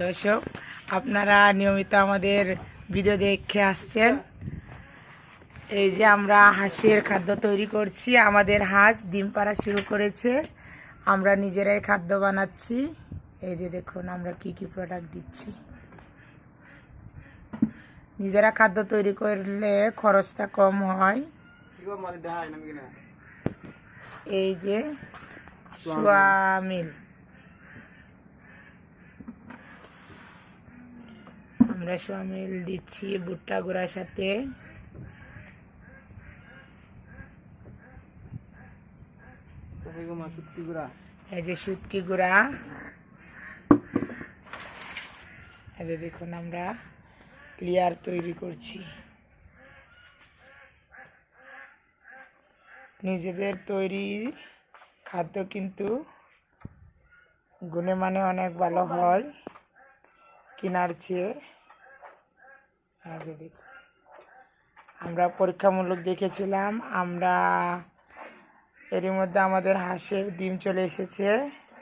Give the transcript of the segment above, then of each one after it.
দর্শক আপনারা নিয়মিত আমাদের ভিডিও দেখে আসছেন। এই যে আমরা হাঁসের খাদ্য তৈরি করছি। আমাদের হাঁস ডিম পাড়া শুরু করেছে। আমরা নিজেরাই খাদ্য বানাচ্ছি। এই যে দেখুন আমরা কি কি প্রোডাক্ট দিচ্ছি। নিজেরা খাদ্য তৈরি করলে খরচটা কম হয়। এই যে সোয়ামিল আমরা সোয়ামিল দিচ্ছি ভুট্টা গুঁড়ার সাথে। এই যে সুটকি গুঁড়া। এই যে দেখুন আমরা লেয়ার তৈরি করছি। নিজেদের তৈরি খাদ্য কিন্তু গুণে মানে অনেক ভালো হয়। কেনার চেয়ে এই যে আমরা পরীক্ষামূলক দেখেছিলাম, আমরা এরই মধ্যে আমাদের হাঁসের ডিম চলে এসেছে,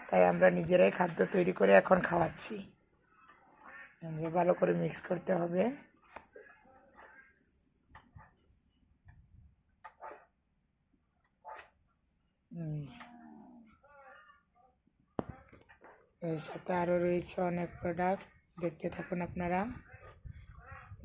তাই আমরা নিজেরাই খাদ্য তৈরি করে এখন খাওয়াচ্ছি। ভালো করে মিক্স করতে হবে। এর সাথে আরও রয়েছে অনেক প্রোডাক্ট দেখতে থাকুন আপনারা।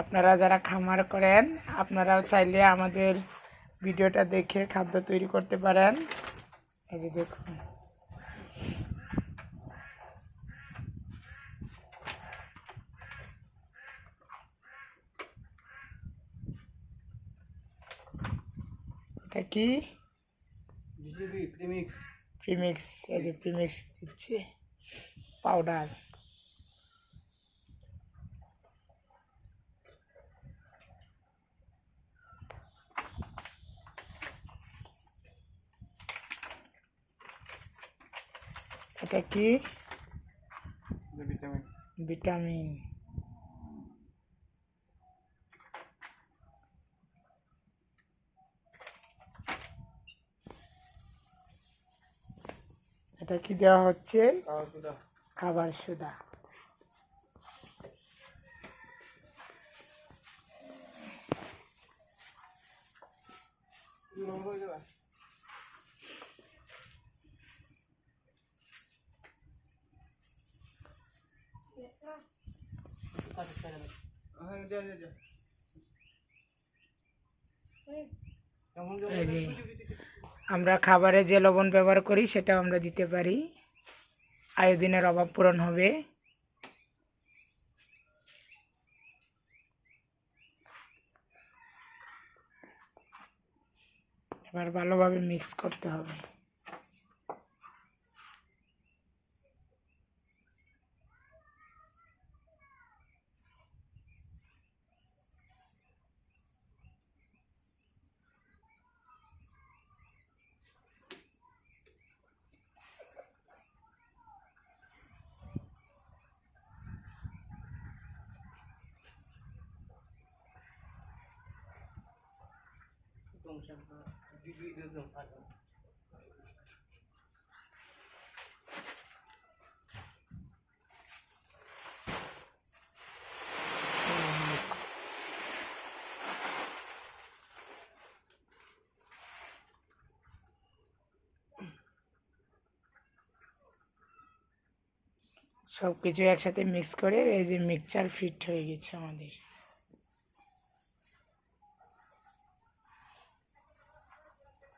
আপনারা যারা খামার করেন আপনারাও চাইলে আমাদের ভিডিওটা দেখে খাদ্য তৈরি করতে পারেন। এই যে দেখুন। এটা কি? জিজিবি প্রিমিক্স প্রিমিক্স এই যে প্রিমিক্স দিচ্ছে। পাউডার এটা কি? ভিটামিন। ভিটামিন। এটা কি দেওয়া হচ্ছে? খাবার সুদা। লম্ব হয়ে যাবে হ্যাঁ যা যা যা কেমন এই যে আমরা খাবারে যে লবণ ব্যবহার করি সেটাও আমরা দিতে পারি। আয়োডিনের অভাব পূরণ হবে। এবার ভালোভাবে মিক্স করতে হবে। সব কিছু একসাথে মিক্স করে এই যে মিক্সচার ফিট হয়ে গেছে আমাদের ওগুলো পঞ্চাশ কেজি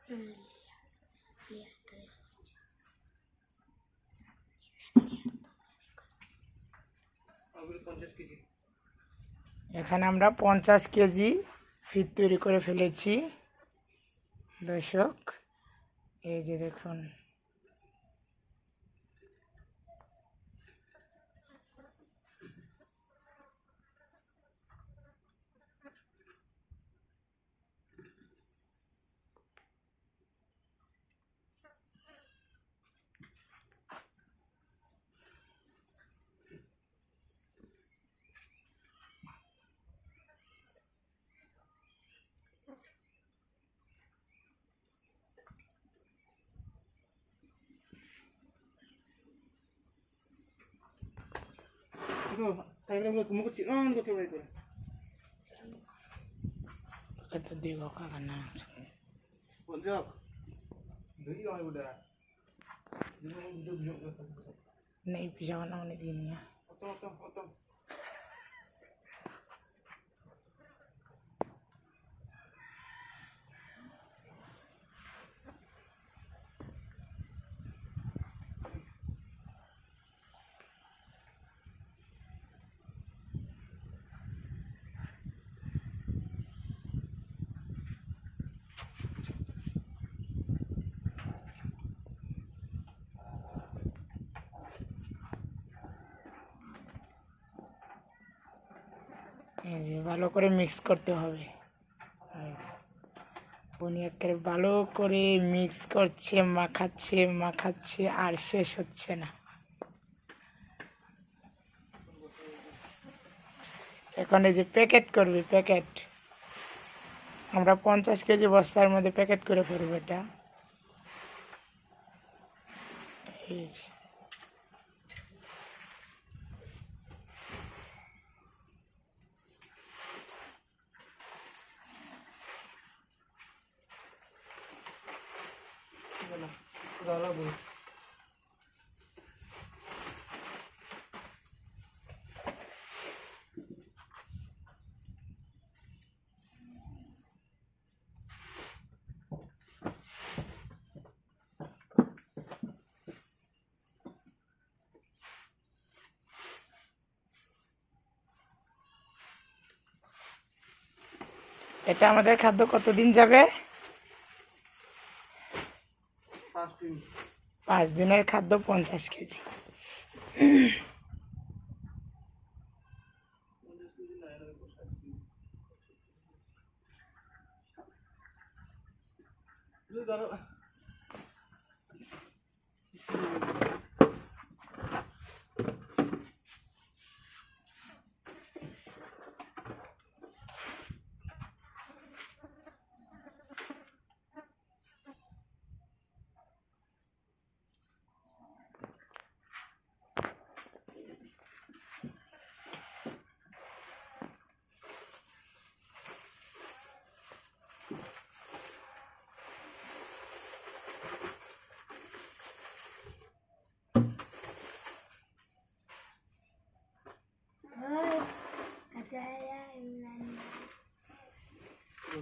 এখানে আমরা পঞ্চাশ কেজি ফিট তৈরি করে ফেলেছি। দর্শক এই যে দেখুন। 그래서 다이그램 무거지 응 그거 들어가 있고 그때 네가 가나 먼저 너희 가면 보다 너희 먼저 비정 내 비정은 어느 뒤냐 어떤 어떤 어떤 এই যে ভালো করে মিক্স করতে হবে। উনি একেবারে ভালো করে মিক্স করছে, মাখাচ্ছে মাখাচ্ছে, আর শেষ হচ্ছে না এখন এই যে প্যাকেট করবে প্যাকেট আমরা পঞ্চাশ কেজি বস্তার মধ্যে প্যাকেট করে ফেলব এটা এই যে। এটা আমাদের খাদ্য কতদিন যাবে? পাঁচ দিনের খাদ্য পঞ্চাশ কেজি। 먼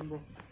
저